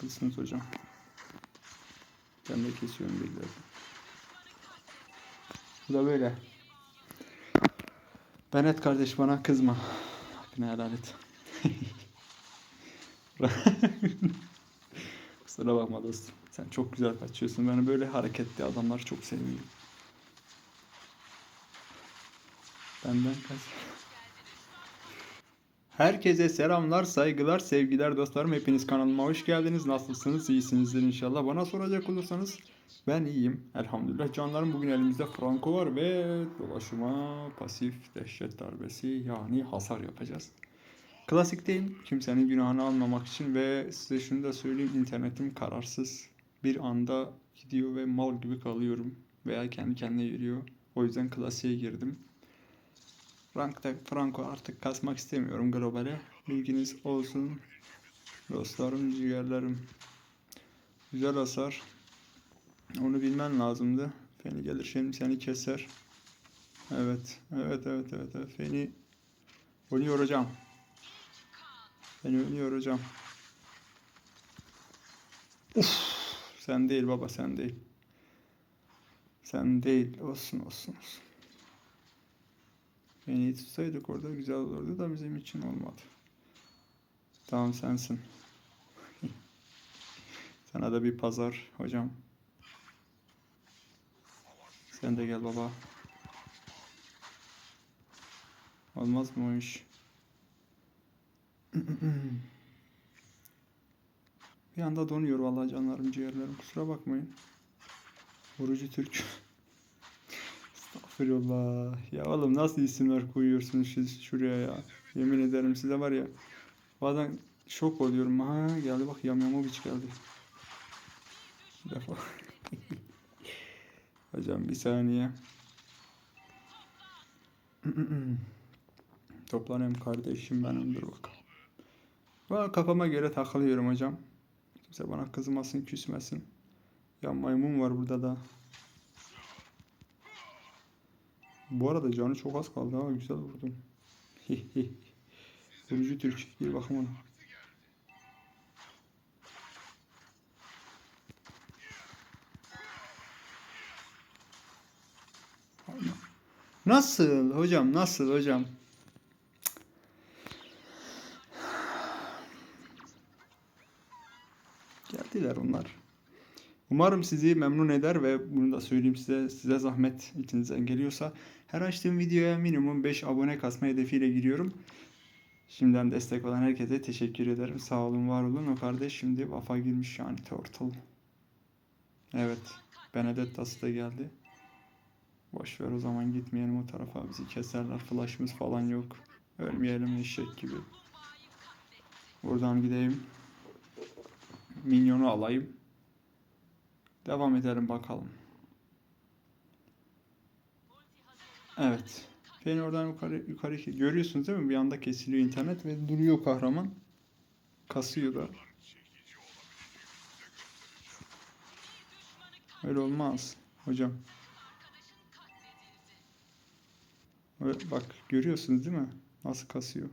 Kılsınız hocam. Ben de kesiyorum birileri. Bu da böyle. Benet kardeş bana kızma. Hakkını helal et. Kusura bakma dostum. Sen çok güzel kaçıyorsun. Ben böyle hareketli adamları çok seviyorum. Benden kaç. Herkese selamlar, saygılar, sevgiler dostlarım. Hepiniz kanalıma hoş geldiniz. Nasılsınız? İyisinizdir inşallah. Bana soracak olursanız ben iyiyim. Elhamdülillah canlarım. Bugün elimizde Franco var ve dolaşıma pasif dehşet darbesi yani hasar yapacağız. Klasikteyim. Kimsenin günahını almamak için ve size şunu da söyleyeyim. internetim kararsız. Bir anda gidiyor ve mal gibi kalıyorum. Veya kendi kendine yürüyor. O yüzden klasiğe girdim. Rankta Franco artık kasmak istemiyorum globale. Bilginiz olsun. Dostlarım, ciğerlerim. Güzel hasar. Onu bilmen lazımdı. Feni gelir şimdi seni keser. Evet, evet, evet, evet. evet. Feni onu yoracağım. Beni onu yoracağım. Uf, sen değil baba sen değil. Sen değil. Olsun olsun olsun. Beni tutsaydık orada güzel olurdu da bizim için olmadı. Tamam sensin. Sana da bir pazar hocam. Sen de gel baba. Olmaz mı o iş? bir anda donuyor vallahi canlarım ciğerlerim kusura bakmayın. Vurucu Türk. Estağfurullah. Ya oğlum nasıl isimler koyuyorsunuz siz şuraya ya. Yemin ederim size var ya. Bazen şok oluyorum. Ha geldi bak Yamyamovic geldi. Bir defa. Hocam bir saniye. Toplanayım kardeşim benim dur bakalım. Ben kafama göre takılıyorum hocam. Kimse bana kızmasın küsmesin. Ya maymun var burada da. Bu arada canı çok az kaldı ha güzel vurdum. Vurucu Türk. Gir bakayım ona. Nasıl hocam nasıl hocam? Umarım sizi memnun eder ve bunu da söyleyeyim size size zahmet içinizden geliyorsa her açtığım videoya minimum 5 abone kasma hedefiyle giriyorum. Şimdiden destek olan herkese teşekkür ederim. Sağ olun, var olun. O kardeş şimdi vafa girmiş yani Turtle. Evet. Benedetta'sı da geldi. Boş ver o zaman gitmeyelim o tarafa. Bizi keserler. Flash'ımız falan yok. Ölmeyelim eşek gibi. Buradan gideyim. Minyonu alayım. Devam edelim bakalım. Evet. Beni oradan yukarı yukarı görüyorsunuz değil mi? Bir anda kesiliyor internet ve duruyor kahraman. Kasıyor da. Öyle olmaz hocam. Öyle- Bak görüyorsunuz değil mi? Nasıl kasıyor.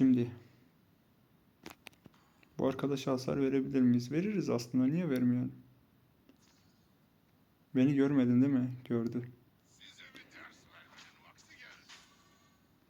Şimdi bu arkadaşa hasar verebilir miyiz? Veririz aslında. Niye vermiyorsun? Beni görmedin değil mi? Gördü.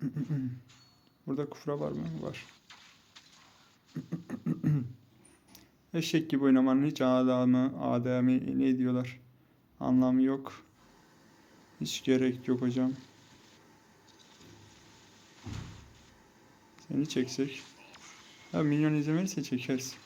Burada kufra var mı? Var. Eşek gibi oynamanın hiç adamı, ademi ne diyorlar? Anlamı yok. Hiç gerek yok hocam. Seni çeksek. Ha minyon izin verirse çekeriz.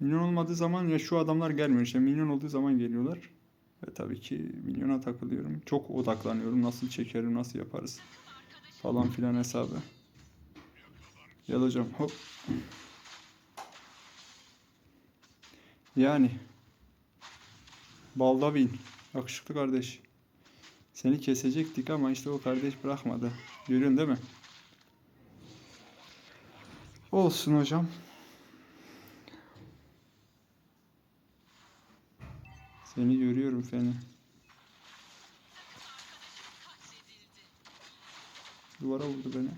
Minyon olmadığı zaman ya şu adamlar gelmiyor işte. Minyon olduğu zaman geliyorlar. Ve tabii ki milyona takılıyorum. Çok odaklanıyorum. Nasıl çekerim, nasıl yaparız falan filan hesabı. Gel hocam hop. Yani. Baldabin. Yakışıklı kardeş. Seni kesecektik ama işte o kardeş bırakmadı. Görüyorsun değil mi? Olsun hocam. Seni görüyorum seni. Duvara vurdu beni.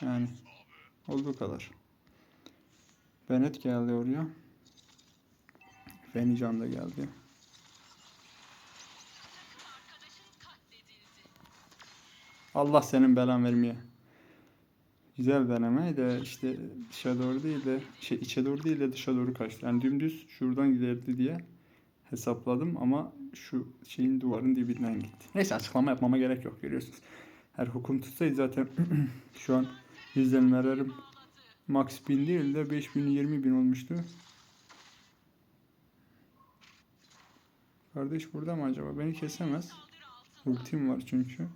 Yani olduğu kadar. Bennett geldi oraya. Fenican da geldi. Allah senin belan vermeye. Güzel deneme de işte dışa doğru değil de şey içe doğru değil de dışa doğru kaçtı. Yani dümdüz şuradan giderdi diye hesapladım ama şu şeyin duvarın dibinden gitti. Neyse açıklama yapmama gerek yok görüyorsunuz. Her hukum tutsaydı zaten şu an izlenmelerim max 1000 değil de 5000 20 bin olmuştu. Kardeş burada mı acaba? Beni kesemez. Ultim var çünkü.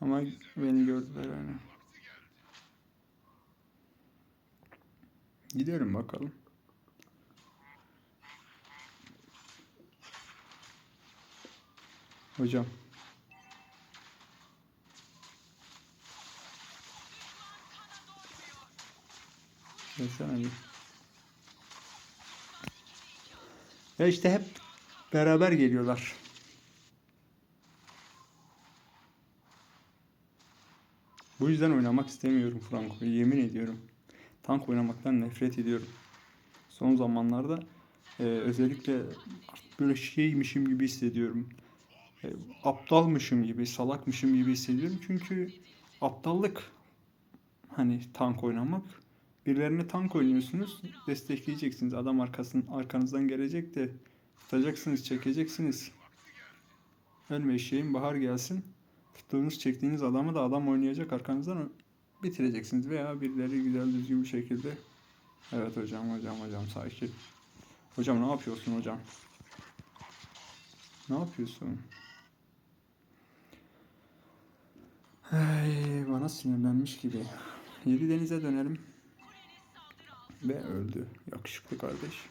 Ama beni gördüler yani. Gidelim bakalım. Hocam. Gelsene bir. Ya işte hep beraber geliyorlar. Bu yüzden oynamak istemiyorum Franco'yu. Yemin ediyorum. Tank oynamaktan nefret ediyorum. Son zamanlarda e, özellikle böyle şeymişim gibi hissediyorum. E, aptalmışım gibi, salakmışım gibi hissediyorum. Çünkü aptallık hani tank oynamak. Birilerine tank oynuyorsunuz, destekleyeceksiniz. Adam arkasın, arkanızdan gelecek de tutacaksınız, çekeceksiniz. Ölme eşeğin bahar gelsin. Tuttuğunuz, çektiğiniz adamı da adam oynayacak arkanızdan bitireceksiniz veya birileri güzel düzgün bir şekilde Evet hocam hocam hocam sakin. Hocam ne yapıyorsun hocam? Ne yapıyorsun? Ay, bana sinirlenmiş gibi. Yeri denize dönelim. Ve öldü. Yakışıklı kardeş.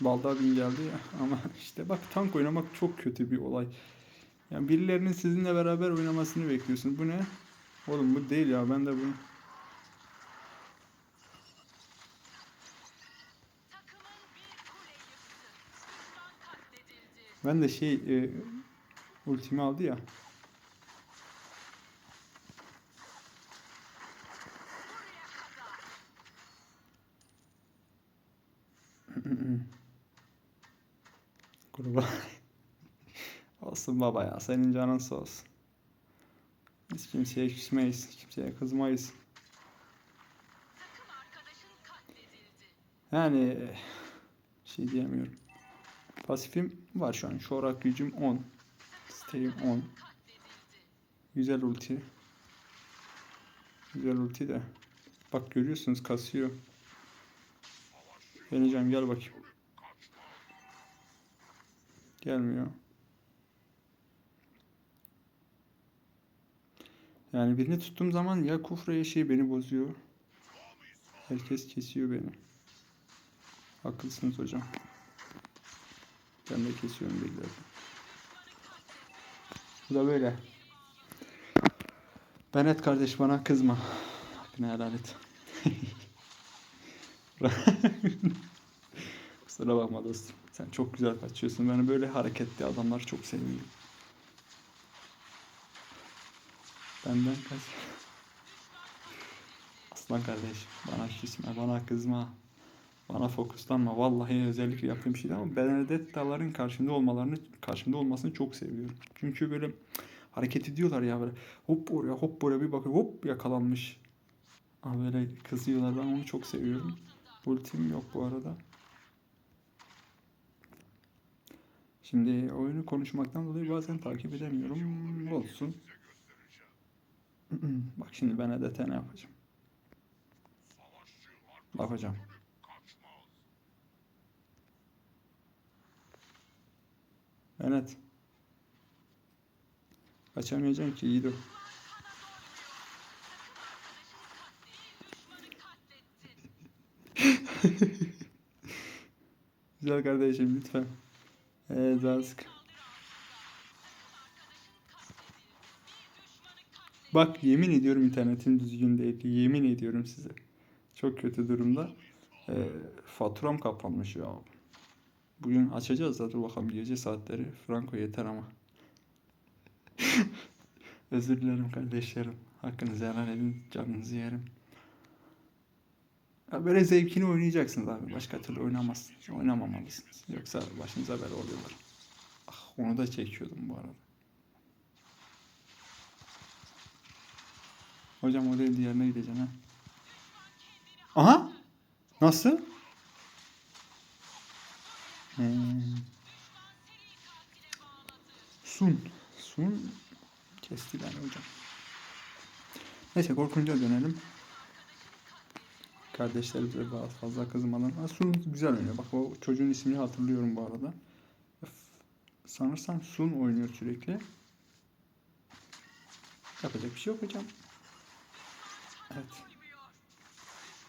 Balda bin geldi ya. Ama işte bak tank oynamak çok kötü bir olay. Yani birilerinin sizinle beraber oynamasını bekliyorsun. Bu ne? Oğlum bu değil ya ben de bunu. Ben de şey e, ultimi aldı ya. Baba ya senin canın sağ olsun. Biz kimseye küsmeyiz, kimseye kızmayız. Yani şey diyemiyorum. Pasifim var şu an. Şorak gücüm 10. Stay'im 10. Güzel ulti. Güzel ulti de. Bak görüyorsunuz kasıyor. Deneyeceğim gel bakayım. Gelmiyor. Yani birini tuttuğum zaman ya kufra ya şey beni bozuyor. Herkes kesiyor beni. Haklısınız hocam. Ben de kesiyorum birileri. Bu da böyle. Benet kardeş bana kızma. Hakkını helal et. Kusura bakma dostum. Sen çok güzel kaçıyorsun. Beni böyle hareketli adamlar çok seviyorum. Benden kaç. Aslan kardeş bana küsme, bana kızma. Bana fokuslanma. Vallahi özellikle yaptığım şey değil ama Benedetta'ların karşımda olmalarını, karşımda olmasını çok seviyorum. Çünkü böyle hareket ediyorlar ya böyle hop oraya hop buraya bir bakıyor hop yakalanmış. Aa, böyle kızıyorlar ben onu çok seviyorum. Ultim yok bu arada. Şimdi oyunu konuşmaktan dolayı bazen takip edemiyorum. Olsun. Bak şimdi ben EDT ne yapacağım? Bakacağım. Evet. Kaçamayacağım ki Yiğido. Güzel kardeşim lütfen. Evet daha sık. Bak yemin ediyorum internetim düzgün değil. Yemin ediyorum size. Çok kötü durumda. Ee, faturam kapanmış ya. Bugün açacağız dur bakalım gece saatleri. Franco yeter ama. Özür dilerim kardeşlerim. Hakkınızı helal edin. Canınızı yerim. Ya böyle zevkini oynayacaksınız abi. Başka türlü oynamazsınız. Oynamamalısınız. Yoksa başınıza bela oluyorlar. Ah onu da çekiyordum bu arada. Hocam o değil diğerine gideceğim ha. Aha! Nasıl? Hmm. Sun. Sun kesti beni hocam. Neyse korkunca dönelim. Kardeşlerimize daha fazla kızmadan. Ha, Sun güzel oynuyor. Bak o çocuğun ismini hatırlıyorum bu arada. Sanırsam Sun oynuyor sürekli. Yapacak bir şey yok hocam. Evet.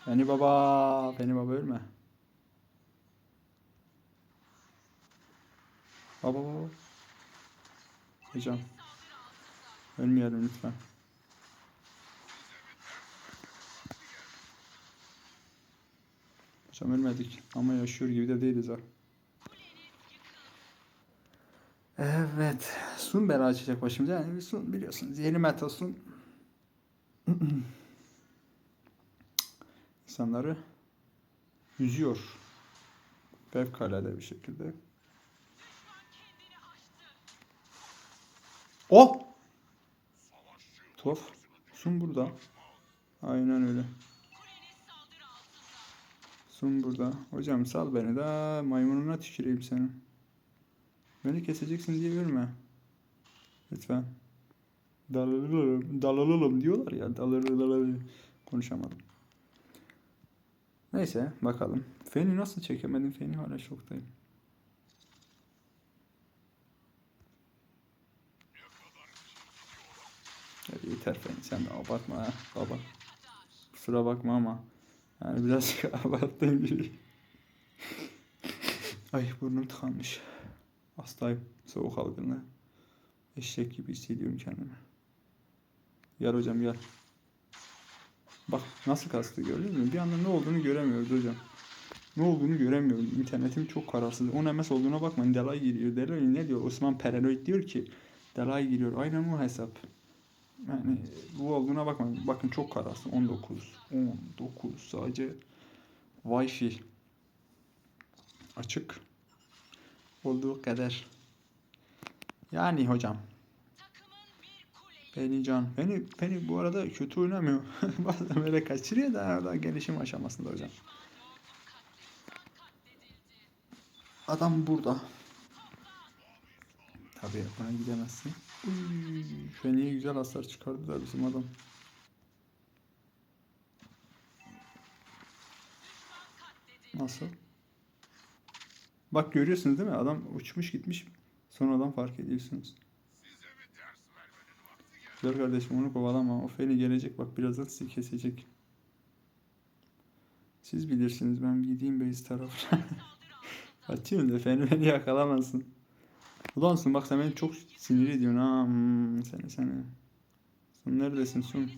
Beni baba, beni baba ölme. Baba baba. Hocam. Ölmeyelim lütfen. Hocam ölmedik ama yaşıyor gibi de değiliz ha. Evet. Sun bela açacak başımıza. Yani bir Sun biliyorsunuz. Yeni meta Sun. insanları yüzüyor. Fevkalade bir şekilde. O! Tof. Sun burada. Aynen öyle. Sun burada. Hocam sal beni de maymununa tüküreyim senin. Beni keseceksin diye görme. Lütfen. Dalalım, dalalım diyorlar ya. Dalalım. Konuşamadım. Neyse bakalım. Feni nasıl çekemedim? Feni hala şoktayım. Ya yeter Feni sen de abartma ha baba. Kusura bakma ama yani birazcık abarttığın gibi. Ay burnum tıkanmış. Hastayım. Soğuk algınlığı. Eşek gibi hissediyorum kendimi. Gel hocam gel. Bak nasıl kastı gördünüz mü? Bir anda ne olduğunu göremiyoruz hocam. Ne olduğunu göremiyoruz. İnternetim çok kararsız. O MS olduğuna bakmayın. Delay giriyor. Delay ne diyor? Osman Pereloid diyor ki Delay giriyor. Aynen o hesap. Yani bu olduğuna bakmayın. Bakın çok kararsız. 19. 19 sadece Wi-Fi açık olduğu kadar. Yani hocam Beni Can. Beni, beni bu arada kötü oynamıyor. Bazen böyle kaçırıyor da daha gelişim aşamasında hocam. Adam burada. Tabii buna gidemezsin. Feni'ye güzel hasar çıkardı da bizim adam. Nasıl? Bak görüyorsunuz değil mi? Adam uçmuş gitmiş. Sonradan fark ediyorsunuz. Dur kardeşim onu kovalama. O Feli gelecek bak birazdan sizi kesecek. Siz bilirsiniz ben gideyim base tarafına. Açıyorum da Feli beni yakalamasın. Ulansın bak sen beni çok sinir ediyorsun ha. Hmm, seni seni. Sen neredesin Sun?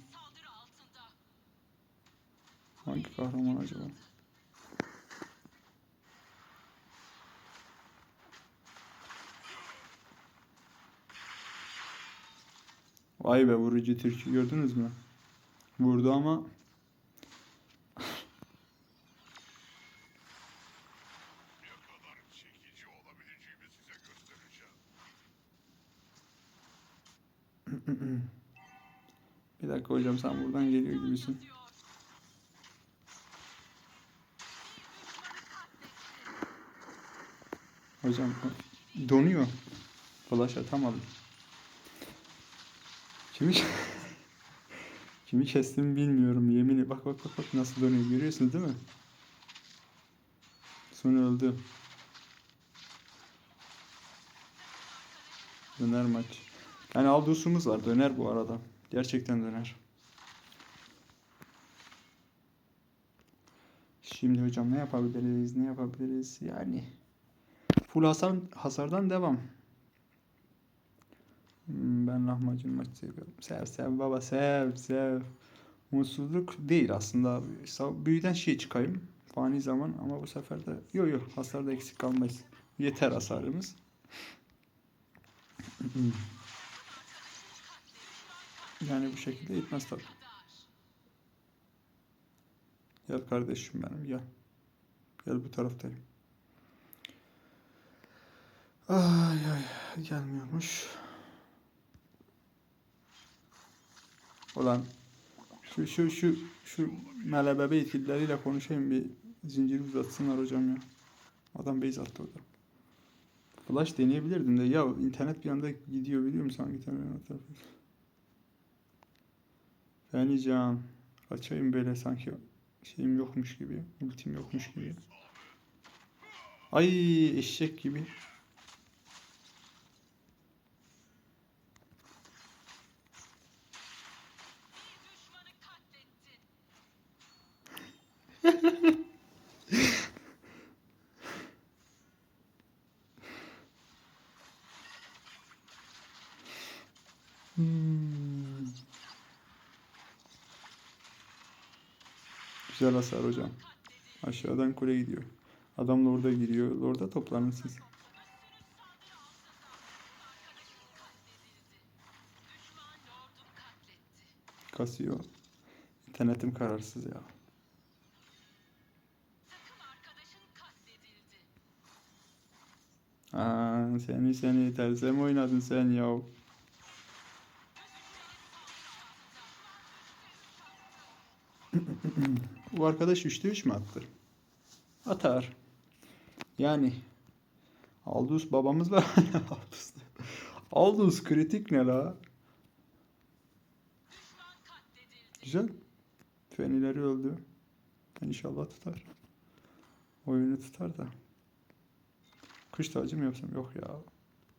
Hangi kahraman acaba? Vay be vurucu türkü gördünüz mü? Vurdu ama bir dakika hocam sen buradan geliyor gibisin. Hocam donuyor. Flash atamadım. Kimi Kimi kestim bilmiyorum yemin Bak bak bak bak nasıl dönüyor görüyorsunuz değil mi? Sonra öldü. Döner maç. Yani Aldus'umuz var. Döner bu arada. Gerçekten döner. Şimdi hocam ne yapabiliriz? Ne yapabiliriz? Yani full hasar hasardan devam. Hmm, Ben lahmacun maçı seviyorum. Sev sev baba sev sev. Mutsuzluk değil aslında. Büyüden şey çıkayım. Fani zaman ama bu sefer de yok yok hasarda eksik kalmayız. Yeter hasarımız. Yani bu şekilde gitmez tabii. Gel kardeşim benim gel. Gel bu taraftayım. Ay ay gelmiyormuş. Ulan şu şu şu şu melebebe yetkilileriyle konuşayım bir zinciri uzatsınlar hocam ya. Adam base attı orada. Flash deneyebilirdim de ya internet bir anda gidiyor biliyor musun hangi tarafa? Fenican. Açayım böyle sanki şeyim yokmuş gibi. Ultim yokmuş gibi. Ay eşek gibi. Güzel hasar hocam. Aşağıdan kule gidiyor. Adam da orada giriyor. Orada toplanın siz. Kasıyor. İnternetim kararsız ya. Aa, seni seni terse mi oynadın sen ya? Bu arkadaş 3'te 3 mü attı? Atar. Yani Aldous babamız var. Aldous. Aldous kritik ne la? Güzel. Fenileri öldü. İnşallah tutar. Oyunu tutar da. Kış tacı mı yapsam? Yok ya.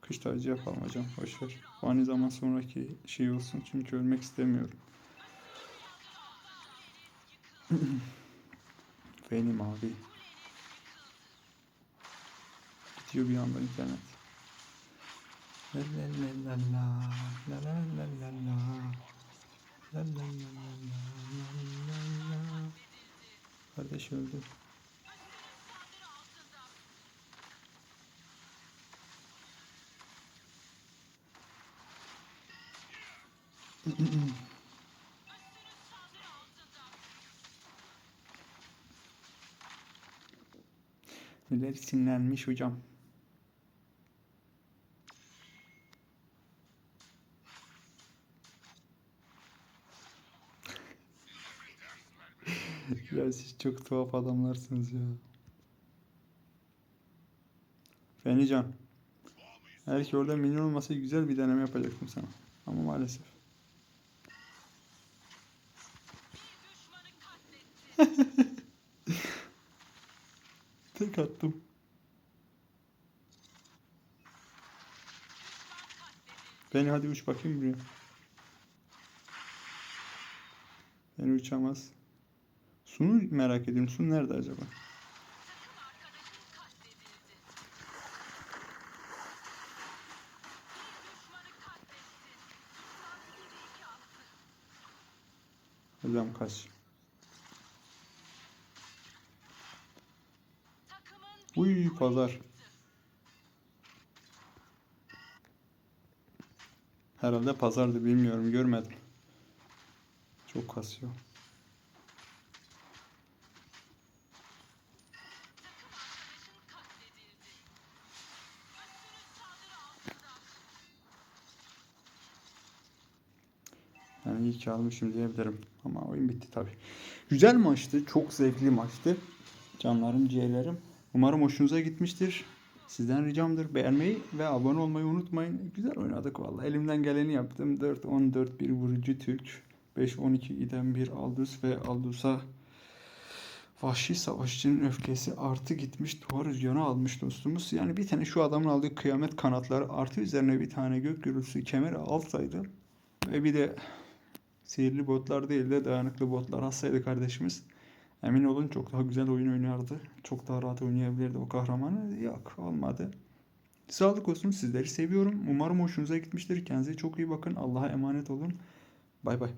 Kış tacı yapalım hocam. Boşver. Aynı zaman sonraki şey olsun. Çünkü ölmek istemiyorum. Benim abi. Gidiyor bir anda internet. La la la la la la la la la la. La la la la la la. Kardeş öldü. Neler sinirlenmiş hocam. ya siz çok tuhaf adamlarsınız ya. Fenican. Eğer ki orada minyon olmasa güzel bir deneme yapacaktım sana. Ama maalesef. Tek attım. Beni hadi uç bakayım buraya. Beni uçamaz. Sunu merak ediyorum. Sun nerede acaba? Takım arkadaşın katledildi. Düşmanı katlettin. Sadece iki attı. Hocam kaç. Takımın Uy pazar. Herhalde pazardı bilmiyorum görmedim. Çok kasıyor. Yani iyi ki almışım diyebilirim. Ama oyun bitti tabi. Güzel maçtı. Çok zevkli maçtı. Canlarım, ciğerlerim. Umarım hoşunuza gitmiştir. Sizden ricamdır beğenmeyi ve abone olmayı unutmayın. Güzel oynadık vallahi. Elimden geleni yaptım. 4-14 bir vurucu Türk. 5-12 giden bir Aldous ve Aldus'a Vahşi Savaşçı'nın öfkesi artı gitmiş duvar rüzgarı almış dostumuz. Yani bir tane şu adamın aldığı kıyamet kanatları artı üzerine bir tane gök gürültüsü kemeri alsaydı ve bir de sihirli botlar değil de dayanıklı botlar alsaydı kardeşimiz emin olun çok daha güzel oyun oynardı. Çok daha rahat oynayabilirdi o kahramanı. Yok olmadı. Sağlık olsun sizleri seviyorum. Umarım hoşunuza gitmiştir. Kendinize çok iyi bakın. Allah'a emanet olun. Bay bay.